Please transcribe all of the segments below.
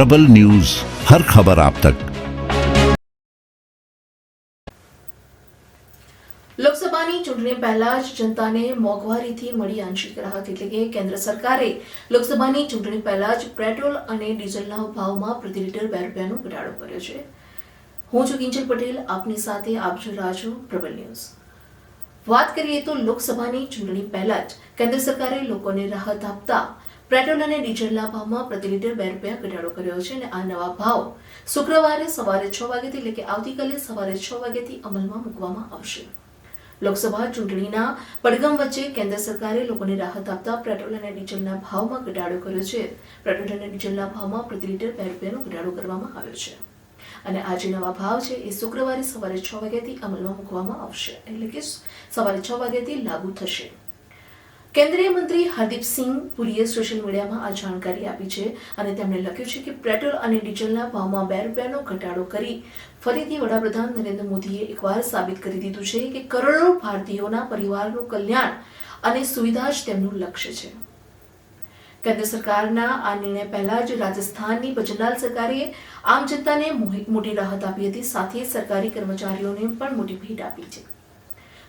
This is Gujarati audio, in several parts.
પ્રબલ ન્યૂઝ, હર ખબર આપ તક. લોકસભાની ચૂંટણી પહેલા જ જનતાને મોંઘવારીથી મળી આંશિક રાહત એટલે કે કેન્દ્ર સરકારે લોકસભાની ચૂંટણી પહેલા જ પેટ્રોલ અને ડીઝલના ભાવમાં પ્રતિ લીટર બે રૂપિયાનો ઘટાડો કર્યો છે. હું છું કિંજલ પટેલ, આપની સાથે આપ જો રાહ પ્રબલ ન્યૂઝ. વાત કરીએ તો લોકસભાની ચૂંટણી પહેલા જ કેન્દ્ર સરકારે લોકોને રાહત આપતા પેટ્રોલ અને ડીઝલના ભાવમાં પ્રતિ લીટર બે રૂપિયા ઘટાડો કર્યો છે અને આ નવા ભાવ શુક્રવારે સવારે છ વાગ્યાથી એટલે કે આવતીકાલે સવારે છ વાગ્યાથી અમલમાં મૂકવામાં આવશે. લોકસભા ચૂંટણીના પડગમ વચ્ચે કેન્દ્ર સરકારે લોકોને રાહત આપતા પેટ્રોલ અને ડીઝલના ભાવમાં ઘટાડો કર્યો છે. પેટ્રોલ અને ડીઝલના ભાવમાં પ્રતિ લીટર બે રૂપિયાનો ઘટાડો કરવામાં આવ્યો છે. અને આ જે નવા ભાવ છે એ શુક્રવારે સવારે છ વાગ્યાથી અમલમાં મૂકવામાં આવશે. એટલે કે સવારે છ વાગ્યાથી લાગુ થશે. કેન્દ્રીય મંત્રી હરદીપસિંહ પુરીએ સોશિયલ મીડિયામાં આ જાણકારી આપી છે અને તેમણે લખ્યું છે કે પેટ્રોલ અને ડીઝલના ભાવમાં બે રૂપિયાનો ઘટાડો કરી ફરીથી વડાપ્રધાન નરેન્દ્ર મોદીએ એકવાર સાબિત કરી દીધું છે કે કરોડો ભારતીયોના પરિવારનું કલ્યાણ અને સુવિધા જ તેમનું લક્ષ્ય છે. કેન્દ્ર સરકારના આ નિર્ણય પહેલા જ રાજસ્થાનની ભજનલાલ સરકારે આમ જનતાને મોટી રાહત આપી હતી. સાથે સરકારી કર્મચારીઓને પણ મોટી ભેટ આપી છે.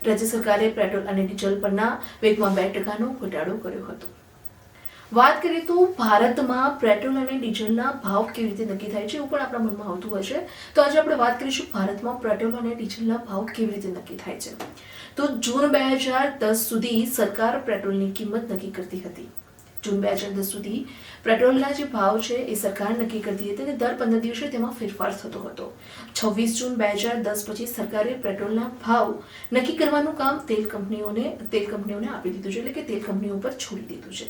રાજ્ય સરકારે પેટ્રોલ અને ડીઝલ પરના વેગમાં બે ટકાનો ઘટાડો કર્યો હતો. વાત કરીએ તો ભારતમાં પેટ્રોલ અને ડીઝલના ભાવ કેવી રીતે નક્કી થાય છે એવું પણ આપણા મનમાં આવતું હશે તો આજે આપણે વાત કરીશું ભારતમાં પેટ્રોલ અને ડીઝલના ભાવ કેવી રીતે નક્કી થાય છે. તો જૂન બે હજાર દસ સુધી સરકાર પેટ્રોલની કિંમત નક્કી કરતી હતી. જૂન બે હજાર દસ સુધી પેટ્રોલના જે ભાવ છે એ સરકાર નક્કી કરતી હતી અને દર પંદર દિવસે તેમાં ફેરફાર થતો હતો. છવ્વીસ જૂન બે હજાર દસ પછી સરકારે પેટ્રોલના ભાવ નક્કી કરવાનું કામ તેલ કંપનીઓને તેલ કંપનીઓને આપી દીધું છે, એટલે કે તેલ કંપનીઓ પર છોડી દીધું છે.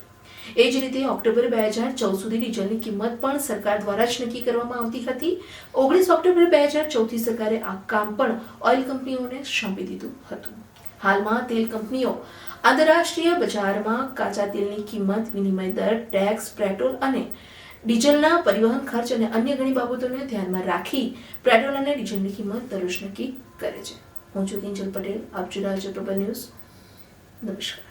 એ જ રીતે ઓક્ટોબર બે હજાર ચૌદ સુધી ડીઝલની કિંમત પણ સરકાર દ્વારા જ નક્કી કરવામાં આવતી હતી. ઓગણીસ ઓક્ટોબર બે હજાર ચૌદથી સરકારે આ કામ પણ ઓઇલ કંપનીઓને સોંપી દીધું હતું. હાલમાં તેલ કંપનીઓ આંતરરાષ્ટ્રીય બજારમાં કાચા તેલની કિંમત, વિનિમય દર ટેક્સ પેટ્રોલ અને ડીઝલના પરિવહન ખર્ચ અને અન્ય ઘણી બાબતોને ધ્યાનમાં રાખી પેટ્રોલ અને ડીઝલની કિંમત દરરોજ નક્કી કરે છે. હું છું કિંજલ પટેલ, આપ રહ્યા પ્રબલ ન્યૂઝ. નમસ્કાર.